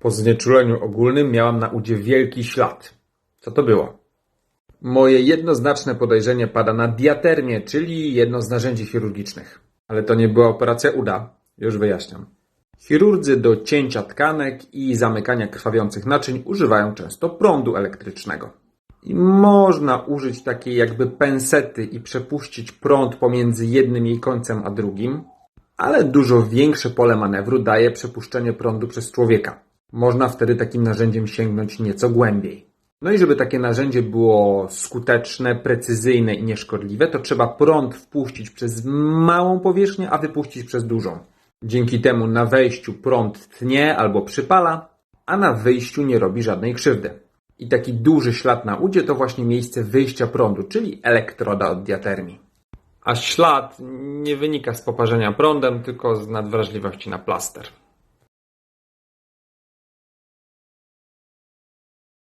Po znieczuleniu ogólnym miałam na udzie wielki ślad. Co to było? Moje jednoznaczne podejrzenie pada na diatermię, czyli jedno z narzędzi chirurgicznych. Ale to nie była operacja uda. Już wyjaśniam. Chirurdzy do cięcia tkanek i zamykania krwawiących naczyń używają często prądu elektrycznego. I można użyć takiej jakby pensety i przepuścić prąd pomiędzy jednym jej końcem a drugim, ale dużo większe pole manewru daje przepuszczenie prądu przez człowieka. Można wtedy takim narzędziem sięgnąć nieco głębiej. No i żeby takie narzędzie było skuteczne, precyzyjne i nieszkodliwe, to trzeba prąd wpuścić przez małą powierzchnię, a wypuścić przez dużą. Dzięki temu na wejściu prąd tnie albo przypala, a na wyjściu nie robi żadnej krzywdy. I taki duży ślad na udzie to właśnie miejsce wyjścia prądu, czyli elektroda od diatermii. A ślad nie wynika z poparzenia prądem, tylko z nadwrażliwości na plaster.